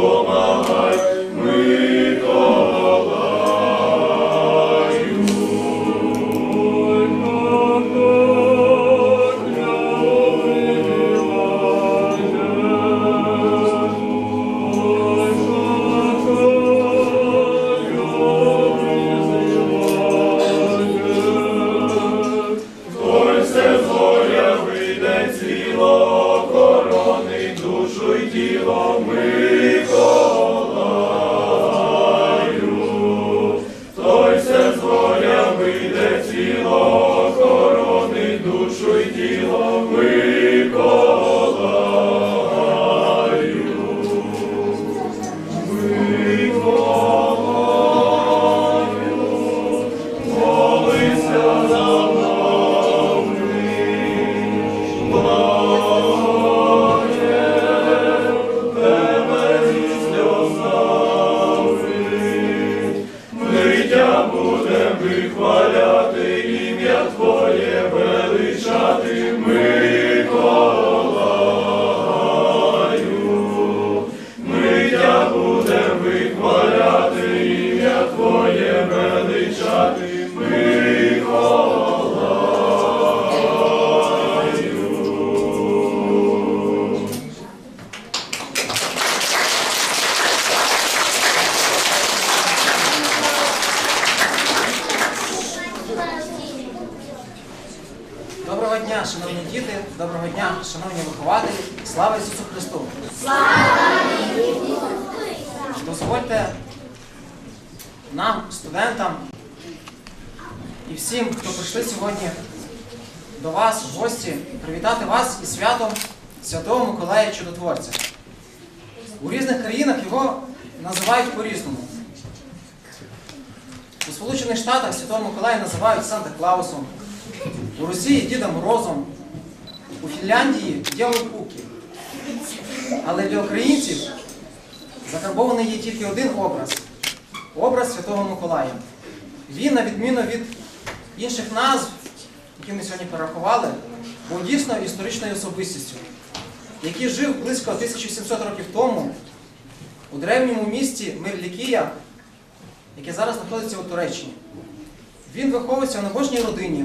我们。Будем вихваляти, ім'я Твоє Доброго дня, шановні діти, доброго дня, шановні вихователі. Слава Ісусу Христу! Дозвольте нам, студентам і всім, хто прийшли сьогодні до вас в гості, привітати вас із святом Святого Миколая Чудотворця. У різних країнах його називають по-різному. У Сполучених Штатах Святого Миколая називають Санта-Клаусом, у Росії Дідом Морозом, у Фінляндії Дєвом Кукі. Але для українців закарбований є тільки один образ образ Святого Миколая. Він, на відміну від інших назв, які ми сьогодні перерахували, був дійсно історичною особистістю, який жив близько 1700 років тому у древньому місті Мирлікія, яке зараз знаходиться у Туреччині. Він виховувався в набожній родині,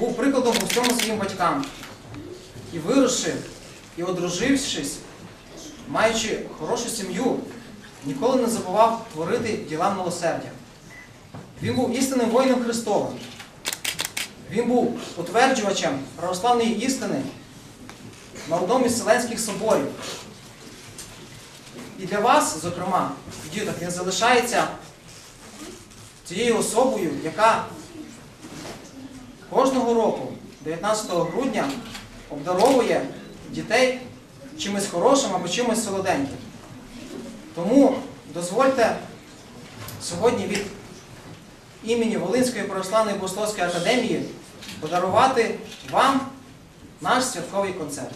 був прикладом у всьому своїм батькам і виросши, і одружившись, маючи хорошу сім'ю, ніколи не забував творити діла милосердя. Він був істинним воїном Христовим. Він був утверджувачем православної істини на одному із Вселенських соборів. І для вас, зокрема, діток, він залишається цією особою, яка кожного року, 19 грудня, обдаровує дітей чимось хорошим або чимось солоденьким. Тому дозвольте сьогодні від імені Волинської православної богословської академії подарувати вам наш святковий концерт.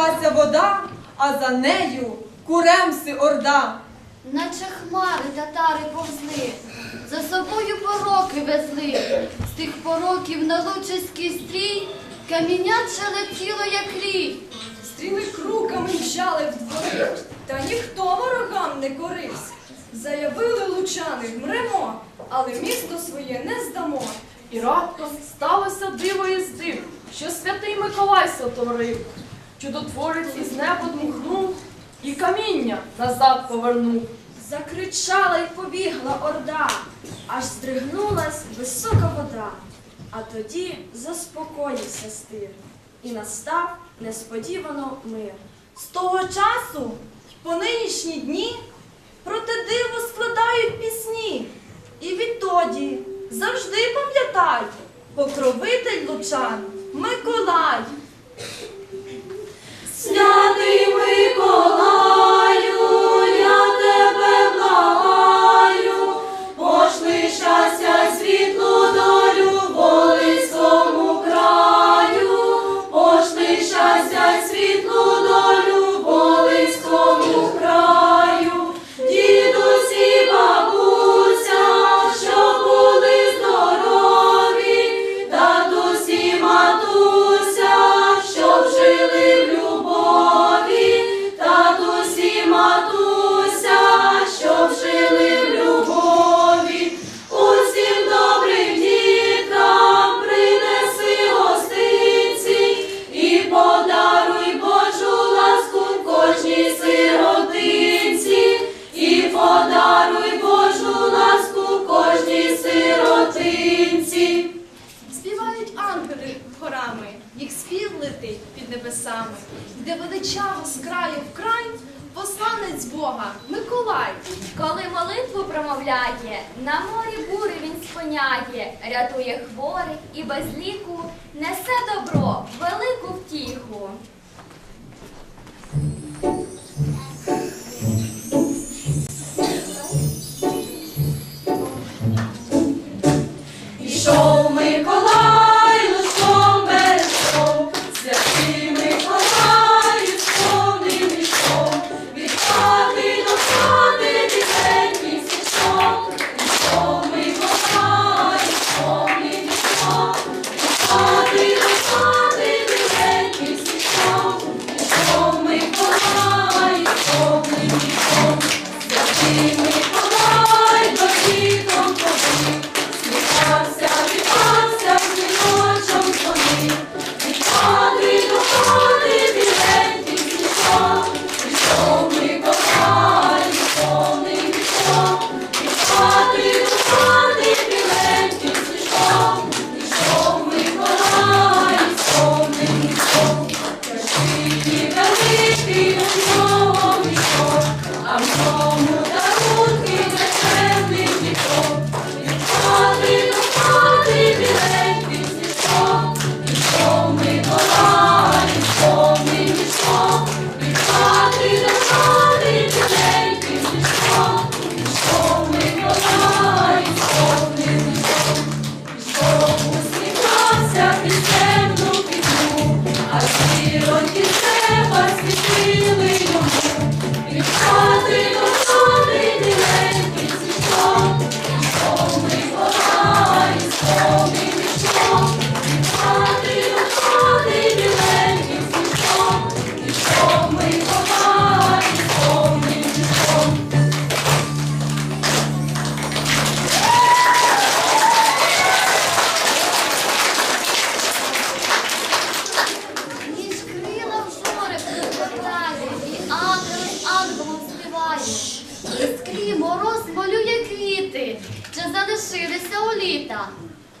Піднялася вода, а за нею куремси орда. Наче хмари татари повзли, за собою пороки везли. З тих пороків на лучиський стрій каміняче летіло, як рій. Стріли круками мчали в дворі, та ніхто ворогам не корився. Заявили лучани, вмремо, але місто своє не здамо. І раптом сталося диво із див, що святий Миколай сотворив. Чудотворець із неба дмухнув і каміння назад повернув. Закричала й побігла орда, аж здригнулась висока вода. А тоді заспокоївся стир, і настав несподівано мир. З того часу по нинішні дні проте диво складають пісні. І відтоді завжди пам'ятай, покровитель лучан Миколай. Святий Миколаю, небесами, де величаво з краю в край посланець Бога Миколай. Коли молитву промовляє, на морі бури він спиняє, рятує хворих і без ліку, несе добро, велику втіху.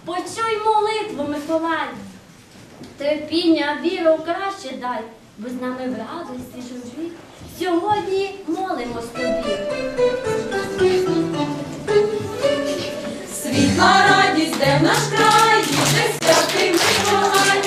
Почуй молитву, Миколай, терпіння, віру краще дай, бо з нами в радості живі. Сьогодні молимось тобі. Світла радість, де в наш край, де святий Миколай.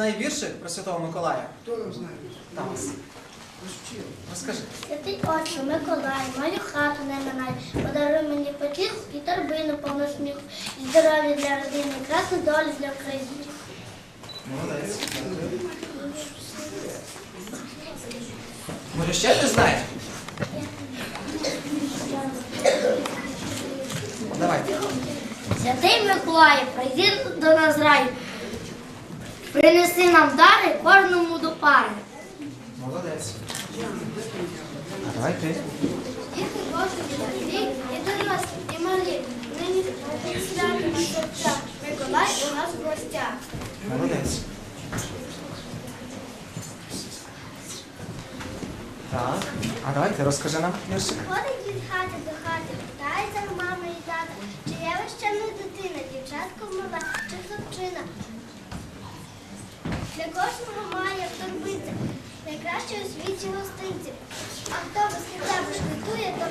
знає вірші про Святого Миколая? Хто нам знає? Тамас. Розкажи. Святий отче Миколай, мою хату не минай, подаруй мені потіх і торбину повну сміху, і здоров'я для родини, і красну долю для України. Молодець. Може, ще ти знаєш? Давай. Святий Миколай, прийди до нас рай. Принеси нам дари кожному до пари. Молодець. А давай ти. Діти Божі дорогі, і дорослі, і малі. Нині свято на серця. Миколай у нас в гостях. Молодець. Так. А давай ти розкажи нам віршик. Ходить від хати до хати, питається в мами і тата, чи я ви ще не дитина, дівчатко мала, чи хлопчина. Для кожного має в торбиці, найкраще у світі гостинці. А хто без кінця бешкетує, то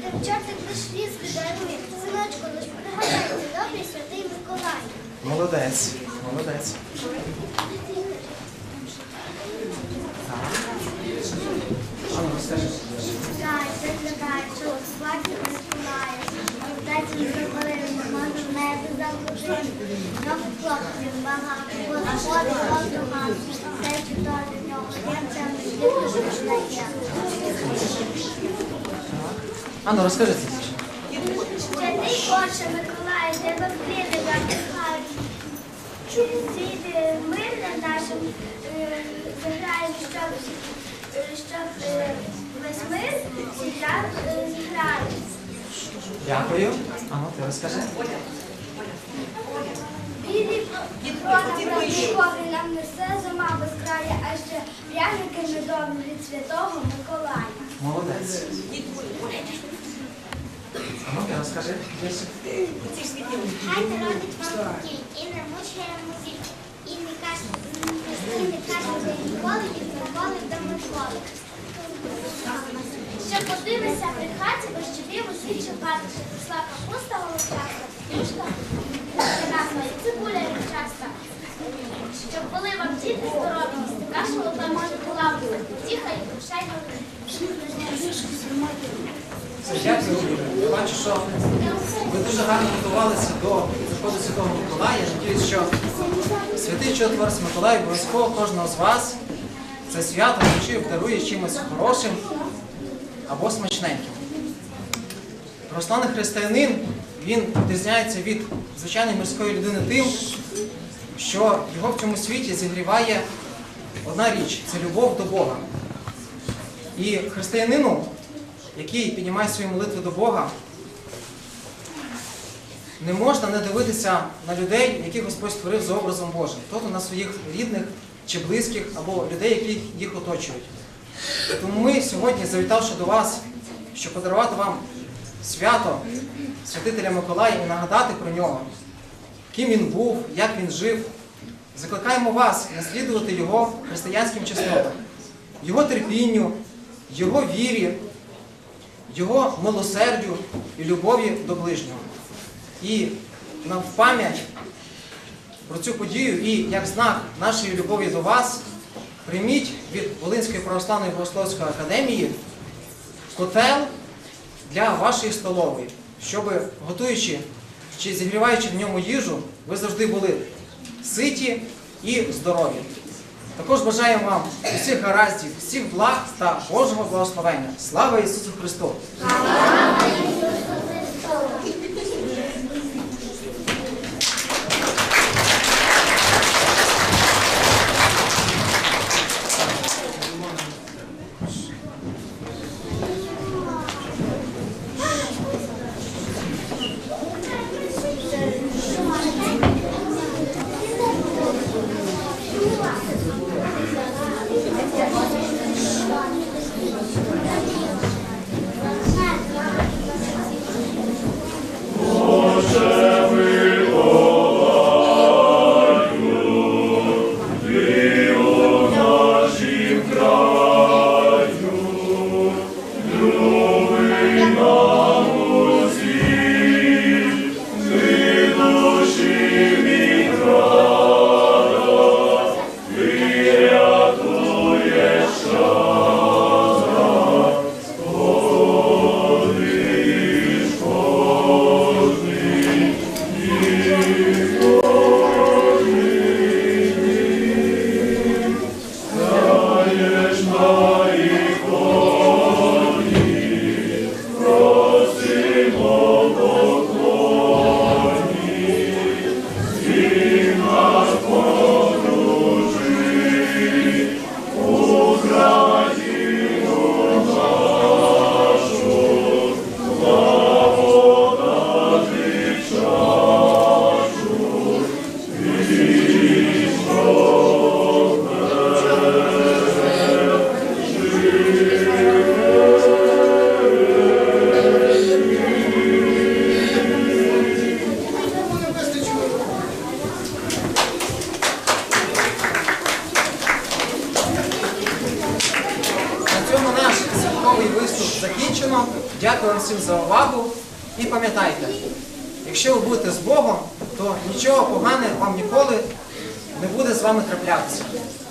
тим чортик лиш різки дарує. Синочку, лиш пригадайте, добрий святий Миколай. Молодець. Молодець. Гай, заглядай, що сваті розпинає. Дайте мені хвилину, можу в небі заходити. Нових хлопців багато, господи, одного. Все чудо для нього, я це не дивлюся, що є. А ну розкажи це. Святий Боже Миколай, тебе вкліди надихають. Світи мирне нашим е, заграємо, щоб, е, щоб е, весь мир зіграв, зіграє. Дякую. А ну ти розкажи. Білі правдиві нам несе зима без краю, а ще пряники медові від святого Миколая. Молодець. А ну ти розкажи. Хай народить вам покій, і не мучає музик, і не каже, і не каже ніколи, і ніколи до Миколи. Що подивися при хаті, бо щебів усі чекати, що пішла капуста волочаста, юшка, красна і цибуля часто. Щоб були вам діти здорові, кашу та може була б тіха і бачу, що ви дуже гарно готувалися до приходу Святого Миколая. Святий Чотворець Миколай обов'язково кожного з вас це свято вночі обдарує чимось хорошим або смачненьким. Православний християнин він відрізняється від звичайної мирської людини тим, що його в цьому світі зігріває одна річ це любов до Бога. І християнину, який піднімає свої молитви до Бога, не можна не дивитися на людей, яких Господь створив за образом Божим, тобто на своїх рідних чи близьких, або людей, які їх оточують. Тому ми сьогодні, завітавши до вас, щоб подарувати вам свято святителя Миколая і нагадати про нього, ким він був, як він жив, закликаємо вас наслідувати його християнським чеснотам, його терпінню, його вірі, його милосердю і любові до ближнього. І на в пам'ять про цю подію і як знак нашої любові до вас прийміть від Волинської православної богословської академії котел для вашої столової, щоб готуючи чи зігріваючи в ньому їжу, ви завжди були ситі і здорові. Також бажаємо вам усіх гараздів, всіх благ та Божого благословення. Слава Ісусу Христу! Всім за увагу. І пам'ятайте, якщо ви будете з Богом, то нічого поганого вам ніколи не буде з вами траплятися.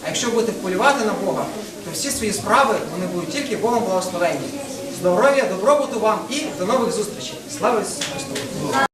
А якщо будете полювати на Бога, то всі свої справи вони будуть тільки Богом благословенні. Здоров'я, добробуту вам і до нових зустрічей. Слава Ісусу Христу!